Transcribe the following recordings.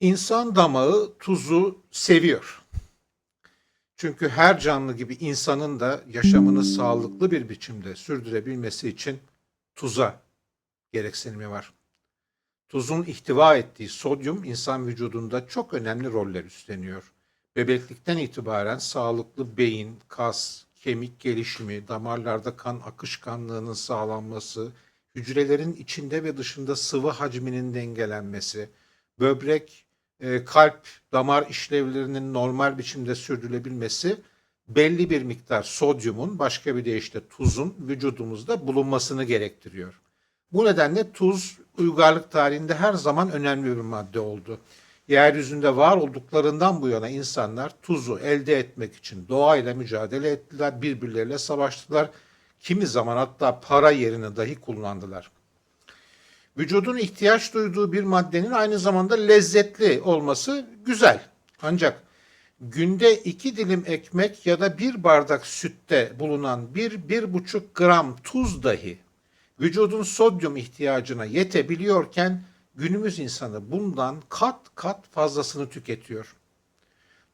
İnsan damağı tuzu seviyor. Çünkü her canlı gibi insanın da yaşamını sağlıklı bir biçimde sürdürebilmesi için tuza gereksinimi var. Tuzun ihtiva ettiği sodyum insan vücudunda çok önemli roller üstleniyor. Bebeklikten itibaren sağlıklı beyin, kas, kemik gelişimi, damarlarda kan akışkanlığının sağlanması, hücrelerin içinde ve dışında sıvı hacminin dengelenmesi, böbrek, e, kalp, damar işlevlerinin normal biçimde sürdürülebilmesi belli bir miktar sodyumun, başka bir deyişle tuzun vücudumuzda bulunmasını gerektiriyor. Bu nedenle tuz uygarlık tarihinde her zaman önemli bir madde oldu. Yeryüzünde var olduklarından bu yana insanlar tuzu elde etmek için doğayla mücadele ettiler, birbirleriyle savaştılar. Kimi zaman hatta para yerine dahi kullandılar. Vücudun ihtiyaç duyduğu bir maddenin aynı zamanda lezzetli olması güzel. Ancak günde iki dilim ekmek ya da bir bardak sütte bulunan bir, bir buçuk gram tuz dahi vücudun sodyum ihtiyacına yetebiliyorken günümüz insanı bundan kat kat fazlasını tüketiyor.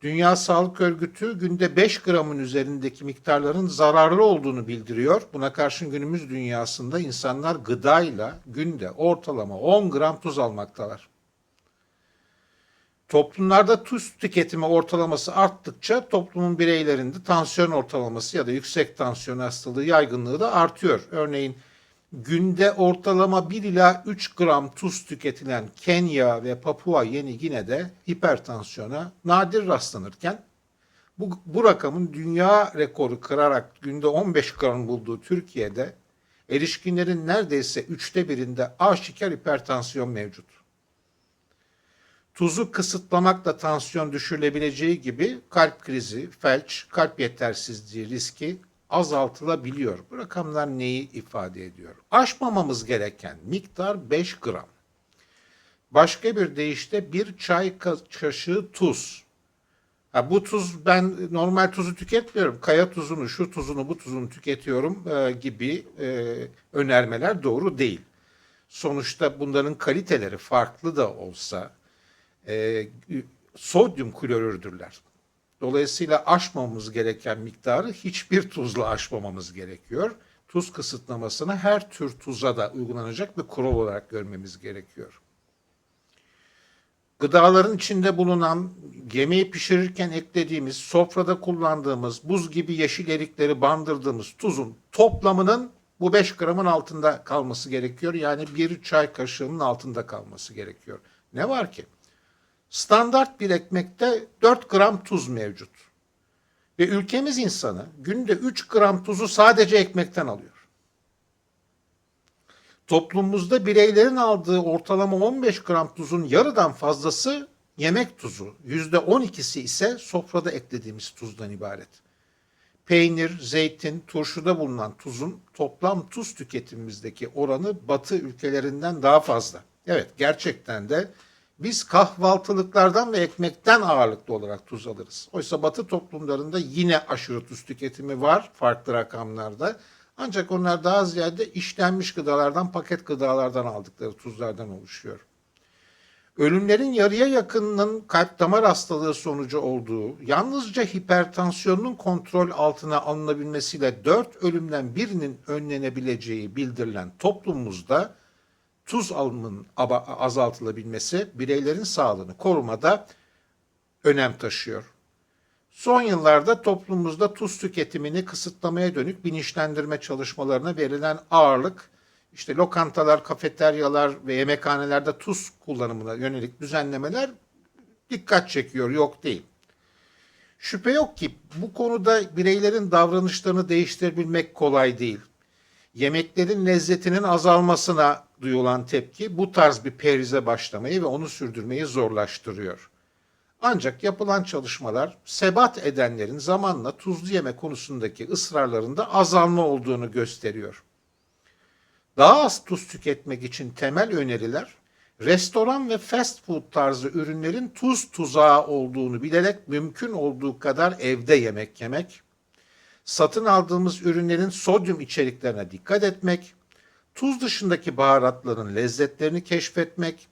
Dünya Sağlık Örgütü günde 5 gramın üzerindeki miktarların zararlı olduğunu bildiriyor. Buna karşın günümüz dünyasında insanlar gıdayla günde ortalama 10 gram tuz almaktalar. Toplumlarda tuz tüketimi ortalaması arttıkça toplumun bireylerinde tansiyon ortalaması ya da yüksek tansiyon hastalığı yaygınlığı da artıyor. Örneğin günde ortalama 1 ila 3 gram tuz tüketilen Kenya ve Papua Yeni Gine'de hipertansiyona nadir rastlanırken bu, bu rakamın dünya rekoru kırarak günde 15 gram bulduğu Türkiye'de erişkinlerin neredeyse üçte birinde aşikar hipertansiyon mevcut. Tuzu kısıtlamakla tansiyon düşürülebileceği gibi kalp krizi, felç, kalp yetersizliği riski azaltılabiliyor. Bu rakamlar neyi ifade ediyor? Aşmamamız gereken miktar 5 gram. Başka bir deyişle bir çay kaşığı tuz. Ha, bu tuz ben normal tuzu tüketmiyorum. Kaya tuzunu, şu tuzunu, bu tuzunu tüketiyorum e, gibi e, önermeler doğru değil. Sonuçta bunların kaliteleri farklı da olsa e, sodyum klorürdürler. Dolayısıyla aşmamamız gereken miktarı hiçbir tuzla aşmamamız gerekiyor. Tuz kısıtlamasını her tür tuza da uygulanacak bir kural olarak görmemiz gerekiyor. Gıdaların içinde bulunan, yemeği pişirirken eklediğimiz, sofrada kullandığımız, buz gibi yeşil erikleri bandırdığımız tuzun toplamının bu 5 gramın altında kalması gerekiyor. Yani bir çay kaşığının altında kalması gerekiyor. Ne var ki? Standart bir ekmekte 4 gram tuz mevcut. Ve ülkemiz insanı günde 3 gram tuzu sadece ekmekten alıyor. Toplumumuzda bireylerin aldığı ortalama 15 gram tuzun yarıdan fazlası yemek tuzu. %12'si ise sofrada eklediğimiz tuzdan ibaret. Peynir, zeytin, turşuda bulunan tuzun toplam tuz tüketimimizdeki oranı batı ülkelerinden daha fazla. Evet gerçekten de biz kahvaltılıklardan ve ekmekten ağırlıklı olarak tuz alırız. Oysa batı toplumlarında yine aşırı tuz tüketimi var farklı rakamlarda. Ancak onlar daha ziyade işlenmiş gıdalardan, paket gıdalardan aldıkları tuzlardan oluşuyor. Ölümlerin yarıya yakınının kalp damar hastalığı sonucu olduğu, yalnızca hipertansiyonun kontrol altına alınabilmesiyle 4 ölümden birinin önlenebileceği bildirilen toplumumuzda tuz alımının azaltılabilmesi bireylerin sağlığını korumada önem taşıyor. Son yıllarda toplumumuzda tuz tüketimini kısıtlamaya dönük bilinçlendirme çalışmalarına verilen ağırlık, işte lokantalar, kafeteryalar ve yemekhanelerde tuz kullanımına yönelik düzenlemeler dikkat çekiyor, yok değil. Şüphe yok ki bu konuda bireylerin davranışlarını değiştirebilmek kolay değil. Yemeklerin lezzetinin azalmasına duyulan tepki bu tarz bir perize başlamayı ve onu sürdürmeyi zorlaştırıyor. Ancak yapılan çalışmalar sebat edenlerin zamanla tuzlu yeme konusundaki ısrarlarında azalma olduğunu gösteriyor. Daha az tuz tüketmek için temel öneriler restoran ve fast food tarzı ürünlerin tuz tuzağı olduğunu bilerek mümkün olduğu kadar evde yemek yemek, satın aldığımız ürünlerin sodyum içeriklerine dikkat etmek, tuz dışındaki baharatların lezzetlerini keşfetmek,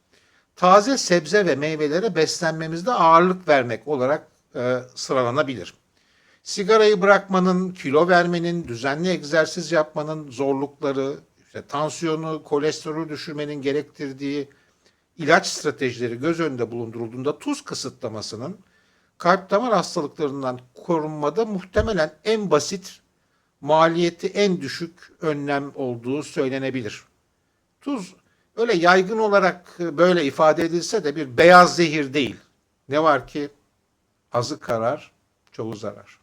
taze sebze ve meyvelere beslenmemizde ağırlık vermek olarak e, sıralanabilir. Sigarayı bırakmanın, kilo vermenin, düzenli egzersiz yapmanın zorlukları, işte tansiyonu, kolesterolü düşürmenin gerektirdiği ilaç stratejileri göz önünde bulundurulduğunda tuz kısıtlamasının kalp damar hastalıklarından korunmada muhtemelen en basit, maliyeti en düşük önlem olduğu söylenebilir. Tuz öyle yaygın olarak böyle ifade edilse de bir beyaz zehir değil. Ne var ki azı karar, çoğu zarar.